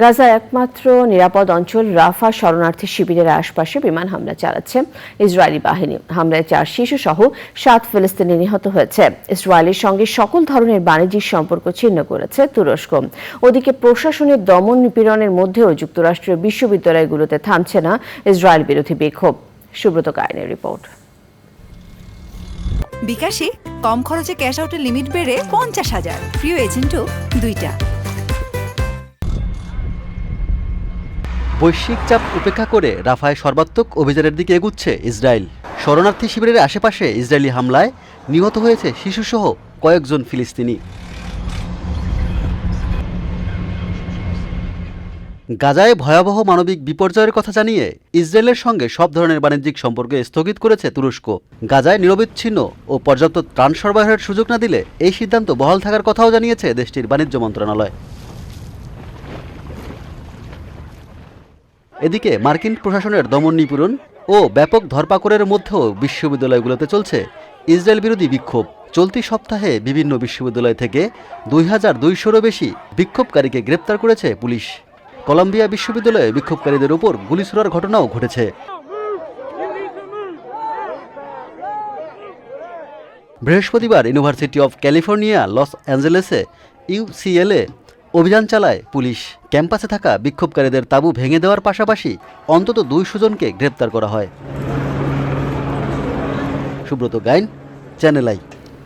গাজা একমাত্র নিরাপদ অঞ্চল রাফা শরণার্থী শিবিরের আশপাশে বিমান হামলা চালাচ্ছে। ইসরায়েলি বাহিনী হামলায় চার শিশু সহ সাত ফিলিস্তিনি নিহত হয়েছে। ইসরায়েলের সঙ্গে সকল ধরনের বাণিজ্যিক সম্পর্ক ছিন্ন করেছে তুরস্ক। ওদিকে প্রশাসনের দমন নিপীড়নের মধ্যেও যুক্তরাষ্ট্রের বিশ্ববিদ্যালয়গুলোতে থামছে না ইসরায়েল বিরোধী বিক্ষোভ। সুব্রত কায়নের রিপোর্ট। বিকাশে কম খরচে ক্যাশ আউটের লিমিট বেড়ে পঞ্চাশ হাজার। প্রিয় এজেন্টও দুইটা। বৈশ্বিক চাপ উপেক্ষা করে রাফায় সর্বাত্মক অভিযানের দিকে এগুচ্ছে ইসরায়েল। শরণার্থী শিবিরের আশেপাশে ইসরায়েলি হামলায় নিহত হয়েছে শিশুসহ কয়েকজন ফিলিস্তিনি। গাজায় ভয়াবহ মানবিক বিপর্যয়ের কথা জানিয়ে ইসরায়েলের সঙ্গে সব ধরনের বাণিজ্যিক সম্পর্ক স্থগিত করেছে তুরস্ক। গাজায় নিরবিচ্ছিন্ন ও পর্যাপ্ত ত্রাণ সরবরাহের সুযোগ না দিলে এই সিদ্ধান্ত বহাল থাকার কথাও জানিয়েছে দেশটির বাণিজ্য মন্ত্রণালয়। এদিকে মার্কিন প্রশাসনের দমন নিপীড়ন ও ব্যাপক ধরপাকড়ের মধ্যেও বিশ্ববিদ্যালয়গুলোতে চলছে ইসরায়েল বিরোধী বিক্ষোভ। চলতি সপ্তাহে বিভিন্ন বিশ্ববিদ্যালয় থেকে দুই হাজার দুইশোরও বেশি বিক্ষোভকারীকে গ্রেপ্তার করেছে পুলিশ। কলম্বিয়া বিশ্ববিদ্যালয়ে বিক্ষোভকারীদের উপর গুলি ছোড়ার ঘটনাও ঘটেছে। বৃহস্পতিবার ইউনিভার্সিটি অফ ক্যালিফোর্নিয়া, লস অ্যাঞ্জেলেসে ইউসিএলএ অভিযান চালায় পুলিশ। ক্যাম্পাসে থাকা বিক্ষোভকারীদের তাবু ভেঙে দেওয়ার পাশাপাশি অন্তত দুইশো জনকে গ্রেপ্তার করা হয়। Subrata Gain, channel I.